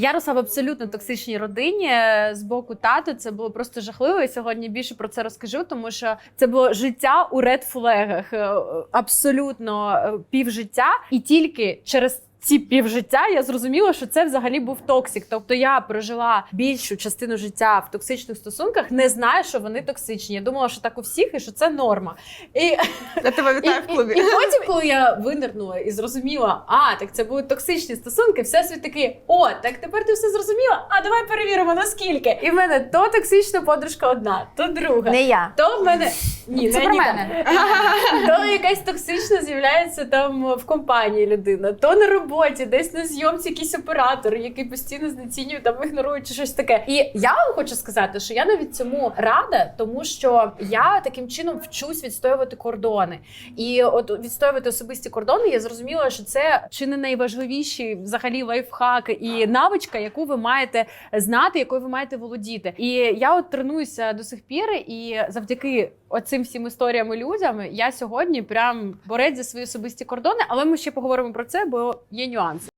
Я росла в абсолютно токсичній родині е, з боку тата. Це було просто жахливо. І сьогодні більше про це розкажу, тому що це було життя у редфлегах. флегах, Абсолютно е, півжиття, і тільки через. Ці півжиття я зрозуміла, що це взагалі був токсик. Тобто я прожила більшу частину життя в токсичних стосунках, не знаю, що вони токсичні. Я думала, що так у всіх і що це норма. І Я тебе вітаю і, в клубі. І, і потім, коли я винирнула і зрозуміла, а так це будуть токсичні стосунки, всесвіт такий, о, так тепер ти все зрозуміла. А давай перевіримо наскільки. І в мене то токсична подружка одна, то друга. Не я. То в мене ні, Це не про мене. То якась токсична з'являється там в компанії людина, то на роботі, десь на зйомці якийсь оператор, який постійно знецінює там ігнорує чи щось таке. І я вам хочу сказати, що я навіть цьому рада, тому що я таким чином вчусь відстоювати кордони. І от відстоювати особисті кордони, я зрозуміла, що це чи не найважливіший взагалі лайфхак і навичка, яку ви маєте знати, якою ви маєте володіти. І я от тренуюся до сих пір, і завдяки оцим всім історіям людям я сьогодні прям борець за свої особисті кордони. Але ми ще поговоримо про це, бо є нюанси.